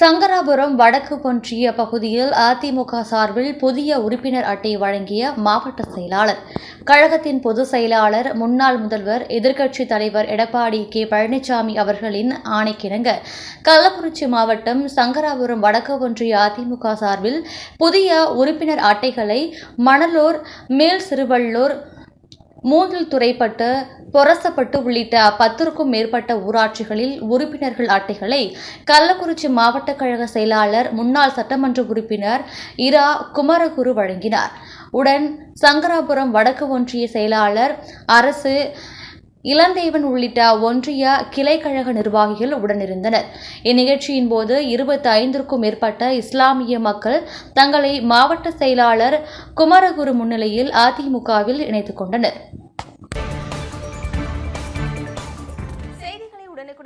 சங்கராபுரம் வடக்கு ஒன்றிய பகுதியில் அதிமுக சார்பில் புதிய உறுப்பினர் அட்டை வழங்கிய மாவட்ட செயலாளர். கழகத்தின் பொதுச் செயலாளர் முன்னாள் முதல்வர் எதிர்க்கட்சித் தலைவர் எடப்பாடி கே. பழனிசாமி அவர்களின் ஆணைக்கிணங்க. கள்ளக்குறிச்சி மாவட்டம் சங்கராபுரம் வடக்கு ஒன்றிய அதிமுக சார்பில் புதிய உறுப்பினர் அட்டைகளை மணலூர் மேல் சிறுவள்ளூர் மூன்றில் துறைப்பட்டு பொரசப்பட்டு உள்ளிட்ட பத்திற்கும் மேற்பட்ட ஊராட்சிகளில் உறுப்பினர்கள் அட்டைகளை கள்ளக்குறிச்சி மாவட்ட கழக செயலாளர் முன்னாள் சட்டமன்ற உறுப்பினர் இரா. குமரகுரு வழங்கினார். உடன் சங்கராபுரம் வடக்கு ஒன்றிய செயலாளர் அரசு இளந்தேவன் உள்ளிட்ட ஒன்றிய கிளைக்கழக நிர்வாகிகள் உடனிருந்தனர். இந்நிகழ்ச்சியின் போது இருபத்தி ஐந்திற்கும் மேற்பட்ட இஸ்லாமிய மக்கள் தங்களை மாவட்ட செயலாளர் குமரகுரு முன்னிலையில் அதிமுகவில் இணைத்துக் கொண்டனர்.